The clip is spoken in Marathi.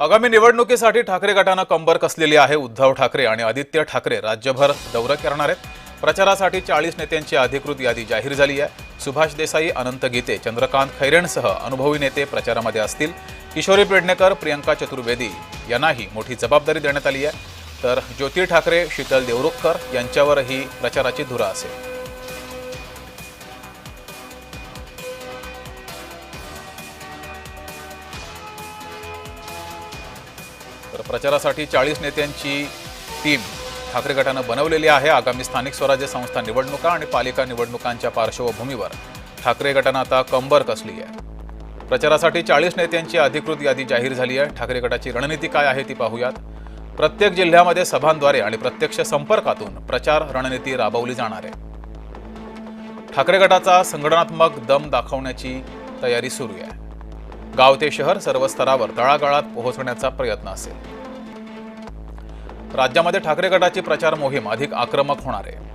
आगामी निवडणुकीसाठी ठाकरे गटानं कंबर कसलेली आहे? उद्धव ठाकरे आणि आदित्य ठाकरे राज्यभर दौरा करणार आहेत. प्रचारासाठी चाळीस नेत्यांची अधिकृत यादी जाहीर झाली आहे. सुभाष देसाई अनंत गीते चंद्रकांत खैरेंसह अनुभवी नेते प्रचारामध्ये असतील. किशोरी पेडणेकर प्रियंका चतुर्वेदी यांनाही मोठी जबाबदारी देण्यात आली आहे. तर ज्योती ठाकरे शीतल देवरुखकर यांच्यावरही प्रचाराची धुरा असेल. तर प्रचारासाठी चाळीस नेत्यांची टीम ठाकरे गटानं बनवलेली आहे. आगामी स्थानिक स्वराज्य संस्था निवडणुका आणि पालिका निवडणुकांच्या पार्श्वभूमीवर ठाकरे गटानं आता कंबर कसली आहे. प्रचारासाठी चाळीस नेत्यांची अधिकृत यादी जाहीर झाली आहे. ठाकरे गटाची रणनीती काय आहे ती पाहूयात. प्रत्येक जिल्ह्यामध्ये सभांद्वारे आणि प्रत्यक्ष संपर्कातून प्रचार रणनीती राबवली जाणार आहे. ठाकरे गटाचा संघटनात्मक दम दाखवण्याची तयारी सुरू आहे. गाव ते शहर सर्व स्तरावर तळागाळात पोहोचण्याचा प्रयत्न असेल. राज्यामध्ये ठाकरे गटाची प्रचार मोहीम अधिक आक्रमक होणार आहे.